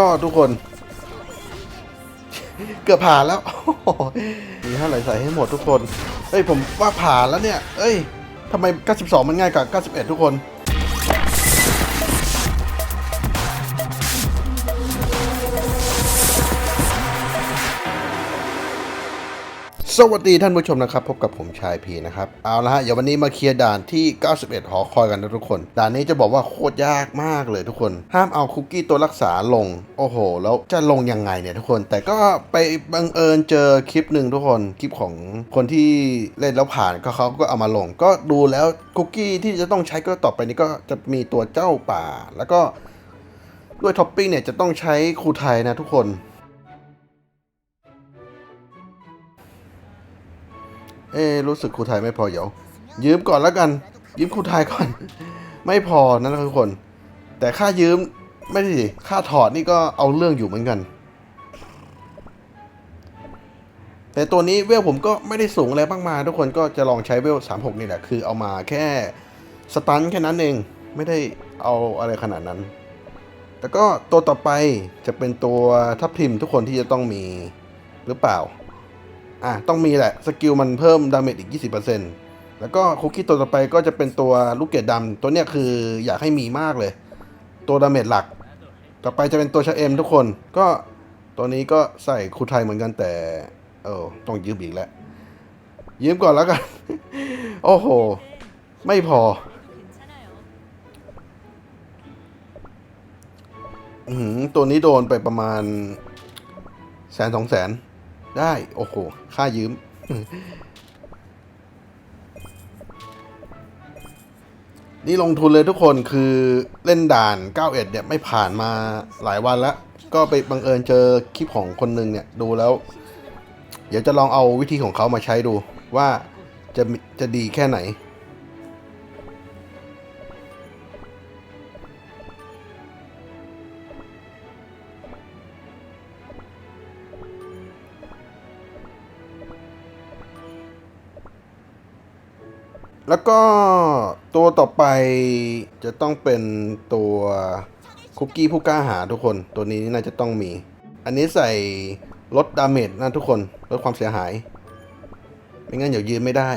รอดทุกคน เกือบผ่านแล้วมีเท่าไหร่ใส่ให้หมดทุกคน เฮ้ยผมว่าผ่านแล้วเนี่ย เอ้ยทำไม 92 มันง่ายกว่า 91 ทุกคน สวัสดีท่านผู้ชมนะครับ พบกับผมชายพีนะครับ เอาละฮะเดี๋ยววันนี้มาเคลียร์ด่านที่ 91 หอคอยกันนะทุกคน ด่านนี้จะบอกว่าโคตรยากมากเลยทุกคน ห้ามเอาคุกกี้ตัวรักษาลง โอ้โห แล้วจะลงยังไงเนี่ยทุกคน แต่ก็ไปบังเอิญเจอคลิปหนึ่งทุกคน คลิปของคนที่เล่นแล้วผ่านก็เขาก็เอามาลง ก็ดูแล้วคุกกี้ที่จะต้องใช้ก็ต่อไปนี้ก็จะมีตัวเจ้าป่า แล้วก็ด้วยท็อปปิ้งเนี่ยจะต้องใช้ครูไทยนะทุกคน เอ๊รู้สึกครูไทยไม่พอเดี๋ยว ยืมก่อนแล้วกัน ยืมครูไทยก่อน ไม่พอนะทุกคน แต่ค่ายืมไม่ด้สิค่าถอดนี่ก็เอาเรื่องอยู่เหมือนกัน แต่ตัวนี้เวลผมก็ไม่ได้สูงอะไรมากมายทุกคนก็จะลองใช้เวล36 นี่แหละ คือเอามาแค่สตันแค่นั้นเอง ไม่ได้เอาอะไรขนาดนั้นแต่ก็ตัวต่อไปจะเป็นตัวทับทิมทุกคนที่จะต้องมีหรือเปล่า อะต้องมีแหละ สกิลมันเพิ่มดาเมจอีก 20%แล้วก็คุกกี้ตัวต่อไปก็จะเป็นตัวลูกเกดดำตัวเนี้ยคืออยากให้มีมากเลย ตัวดาเมจหลัก ต่อไปจะเป็นตัวชาเอมทุกคนก็ตัวนี้ก็ใส่คูไทยเหมือนกันแต่ เออต้องยืมอีกแล้ว ยืมก่อนแล้วกัน โอ้โห ไม่พออือหือตัวนี้โดนไปประมาณแสนสองแสน ได้ โอ้โห ค่ายืม นี่ลงทุนเลยทุกคนคือเล่นด่าน 91เนี่ยไม่ผ่านมาหลายวันแล้ว ก็ไปบังเอิญเจอคลิปของคนหนึ่งเนี่ย ดูแล้ว เดี๋ยวจะลองเอาวิธีของเขามาใช้ดูว่าจะจะดีแค่ไหน แล้วก็ตัวต่อไปจะต้องเป็นตัวคุกกี้ผู้กล้าหาทุกคนตัวนี้น่าจะต้องมี อันนี้ใส่ลดดาเมจนะทุกคนลดความเสียหาย ไม่งั้นเดี๋ยวยืนไม่ได้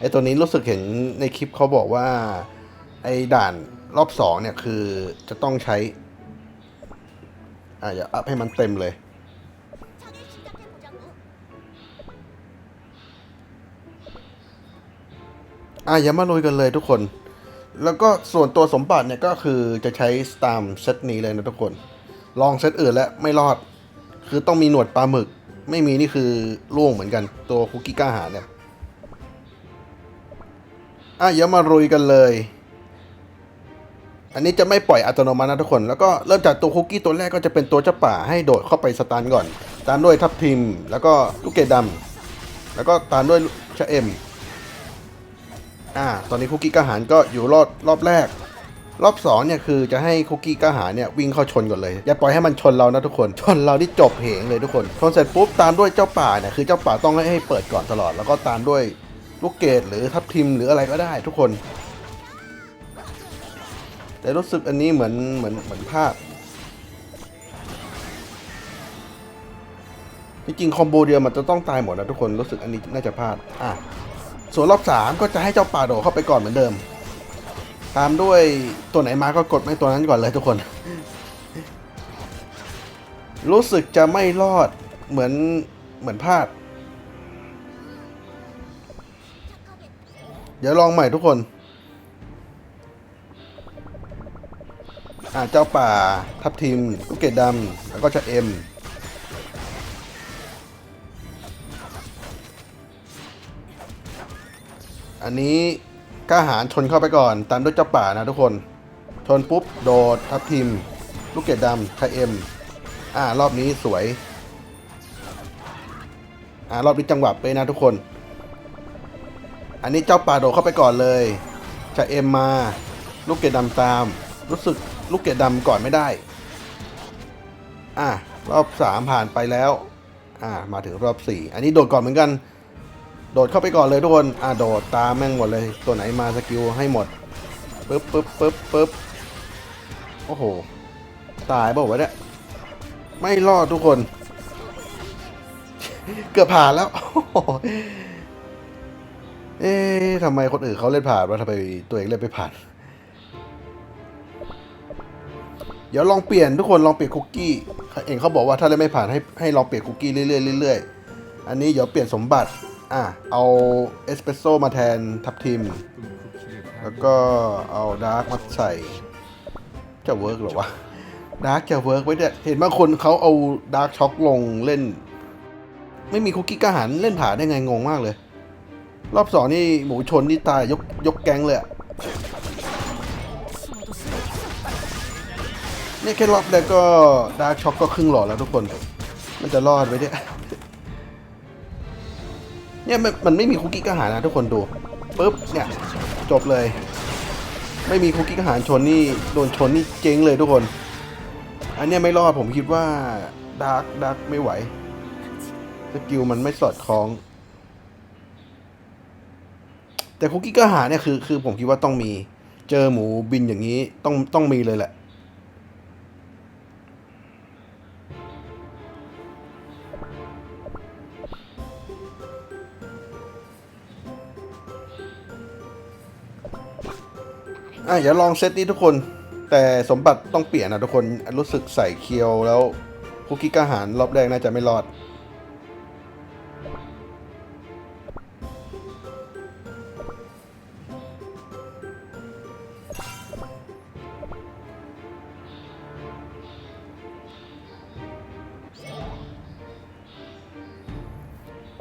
ไอตัวนี้รู้สึกเห็นในคลิปเขาบอกว่า ไอด่านรอบสองเนี่ยคือจะต้องใช้อะอย่าอัพให้มันเต็มเลย อะอย่ามาลุยกันเลยทุกคน แล้วก็ส่วนตัวสมบัติเนี่ยก็คือจะใช้ตามเซตนี้เลยนะทุกคน ลองเซตอื่นแล้วไม่รอด คือต้องมีหนวดปลาหมึก ไม่มีนี่คือล่วงเหมือนกัน ตัวคุกกี้กล้าหาเนี่ยอะอย่ามาลุยกันเลย อันนี้จะไม่ปล่อยอัตโนมัตินะทุกคน แล้วก็เริ่มจากตัวคุกกี้ตัวแรกก็จะเป็นตัวเจ้าป่าให้โดดเข้าไปสตาร์ก่อน ตามด้วยทับทิม แล้วก็ลูกเกดดำแล้วก็ตามด้วยชะเอ็ม อ่าตอนนี้คุกกี้กระหารก็อยู่รอบรอบแรก รอบสองเนี่ยคือจะให้คุกกี้กระหารเนี่ยวิ่งเข้าชนก่อนเลย อย่าปล่อยให้มันชนเรานะทุกคน ชนเราที่จบเหงเลยทุกคน ชนเสร็จปุ๊บตามด้วยเจ้าป่าเนี่ยคือเจ้าป่าต้องให้ให้เปิดก่อนตลอด แล้วก็ตามด้วยลูกเกดหรือทับทิมหรืออะไรก็ได้ทุกคน แต่รู้สึกอันนี้เหมือนเหมือนเหมือนพลาดจริงๆคอมโบเดียวมันจะต้องตายหมดนะทุกคนรู้สึกอันนี้น่าจะพลาดอะ ส่วนรอบสามก็จะให้เจ้าป่าโดเข้าไปก่อนเหมือนเดิม ตามด้วยตัวไหนมาก็กดไม่ตัวนั้นก่อนเลยทุกคน รู้สึกจะไม่รอดเหมือนเหมือนพลาด เดี๋ยวลองใหม่ทุกคนอ่าเจ้าป่าทับทิมลูกเกดดำแล้วก็ชะเอ็ม อันนี้กล้าหารชนเข้าไปก่อน ตามด้วยเจ้าป่านะทุกคน ชนปุ๊บ โดดทับทิม ลูกเกดดำคาเอ็ม อ่ารอบนี้สวย อ่ารอบนี้จังหวะไปนะทุกคน อันนี้เจ้าป่าโดดเข้าไปก่อนเลยชาเอ็มมา ลูกเกดดำตาม รู้สึกลูกเกดดำก่อนไม่ได้ อ่ารอบสามผ่านไปแล้ว อ่ามาถึงรอบสี่อันนี้โดดก่อนเหมือนกัน โดดเข้าไปก่อนเลยทุกคนอ่าโดดตามแม่งหมดเลย ตัวไหนมาสกิลให้หมดปึ๊บปึ๊บปึ๊บปึ๊บโอ้โห ตายเปล่าเนี่ยไม่รอดทุกคน เกือบผ่านแล้ว เอ๊ะทำไมคนอื่นเขาเล่นผ่านวะทำไมตัวเองเล่นไม่ผ่าน เดี๋ยวลองเปลี่ยนทุกคนลองเปลี่ยนคุกกี้เองเขาบอกว่าถ้าเล่นไม่ผ่านให้ให้ลองเปลี่ยนคุกกี้เรื่อยๆเรื่อยๆอันนี้เดี๋ยวเปลี่ยนสมบัติ อะ เอาเอสเปรสโซ่มาแทนทับทิม แล้วก็เอาดาร์กมาใส่ จะเวิร์กหรอวะ ดาร์กจะเวิร์กไว้เนี่ยเห็นบางคนเขาเอาดาร์กช็อกลงเล่น ไม่มีคุกกี้กระหันเล่นผ่านได้ไงงงมากเลย รอบสองนี่หมูชนนี่ตายยกยกแก๊งเลยอะเนี่ยแค่รอบแรกก็ดาร์กช็อกก็ครึ่งหลอดแล้วทุกคน มันจะรอดไหมเนี่ย เนี่ยมันมันไม่มีคุกกี้กระหารนะทุกคนดูปุ๊บเนี่ยจบเลย ไม่มีคุกกี้กระหารชนนี่โดนชนนี่เจ๊งเลยทุกคน อันเนี้ยไม่รอดผมคิดว่าดาร์กดาร์กไม่ไหวสกิลมันไม่สอดคล้อง แต่คุกกี้กระหารเนี่ยคือคือผมคิดว่าต้องมี เจอหมูบินอย่างนี้ต้องต้องมีเลยแหละ อะอย่าลองเซตนี้ทุกคน แต่สมบัติต้องเปลี่ยนนะทุกคน รู้สึกใส่เคียวแล้วคุกกี้กระหารรอบแรกน่าจะไม่รอด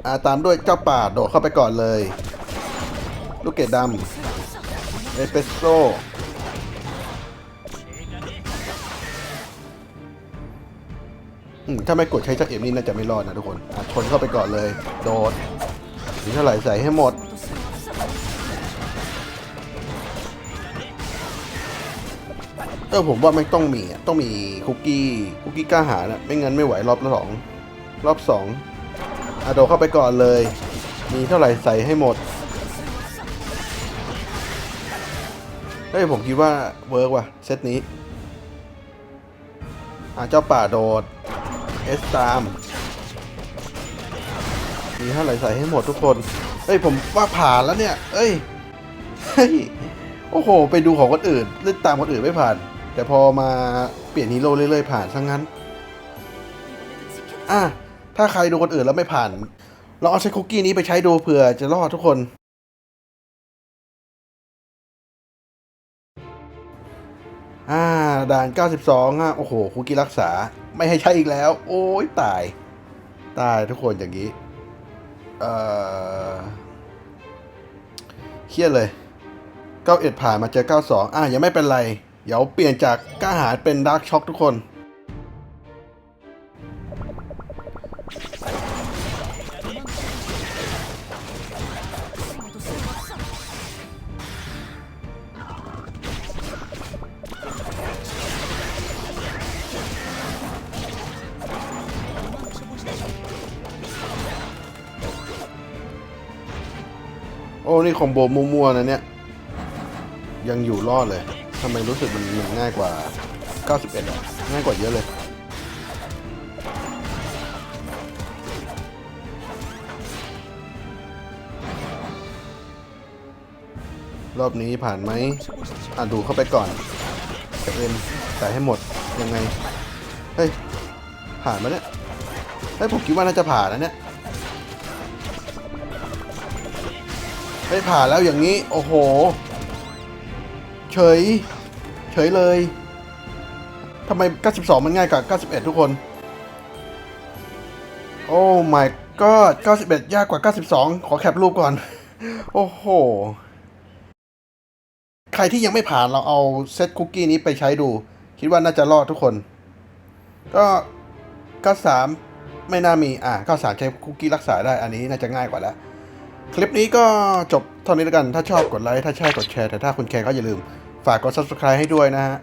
อ่าตามด้วยเจ้าป่าโดดเข้าไปก่อนเลย ลูกเกดดำ เอสเปสโซ่ถ้าไม่กดใช้จักเอ็มนี่น่าจะไม่รอดนะทุกคนอะชนเข้าไปก่อนเลย โดดมีเท่าไหร่ใส่ให้หมด เออผมว่าไม่ต้องมีอะต้องมีคุกกี้คุกกี้กล้าหานะไม่งั้นไม่ไหวรอบสองรอบสองอะโดเข้าไปก่อนเลย มีเท่าไหร่ใส่ให้หมด เฮ้ยผมคิดว่าเวิร์กว่ะเซตนี้อ่าเจ้าป่าโดดเอสตามมีเท่าไหร่ใส่ให้หมดทุกคนเฮ้ยผมว่าผ่านแล้วเนี่ย เอ้ย เฮ้ย โอ้โห ไปดูของคนอื่นเล่นตามคนอื่นไม่ผ่าน แต่พอมาเปลี่ยนฮีโร่เรื่อยๆผ่านซะงั้น อะ ถ้าใครดูคนอื่นแล้วไม่ผ่าน เราเอาใช้คุกกี้นี้ไปใช้ดูเผื่อจะรอดทุกคน อ่าด่าน 92อะโอ้โหคุกกี้รักษาไม่ให้ใช้อีกแล้ว โอ้ยตาย ตายทุกคนอย่างนี้ เออเครียดเลย 91 ผ่านมาเจอ 92 อะยังไม่เป็นไร เดี๋ยวเปลี่ยนจากกล้าหาญเป็นดาร์กช็อคทุกคน โอ้นี่คอมโบมั่วๆนะเนี่ย ยังอยู่รอดเลยทำไมรู้สึกมันมันง่ายกว่า 91อะง่ายกว่าเยอะเลยรอบนี้ผ่านไหมอะดูเข้าไปก่อนกับเอ็มใส่ให้หมด ยังไง เฮ้ย ผ่านมาเนี่ย เฮ้ย ผมคิดว่าน่าจะผ่านนะเนี่ย ไม่ผ่านแล้วอย่างนี้ โอ้โห เฉย เฉยเลยทำไม 92 มันง่ายกว่า 91 ทุกคน โอ้ my god 91 ยากกว่า 92 ขอแคปรูปก่อน โอ้โห ใครที่ยังไม่ผ่านเราเอาเซตคุกกี้นี้ไปใช้ดู คิดว่าน่าจะรอดทุกคน ก็93ไม่น่ามี อะ93ใช้คุกกี้รักษาได้ อันนี้น่าจะง่ายกว่าแล้ว คลิปนี้ก็จบเท่านี้แล้วกัน ถ้าชอบกดไลค์ ถ้าใช่กดแชร์ แต่ถ้าคุณแคร์ก็อย่าลืม ฝากกด subscribe ให้ด้วยนะฮะ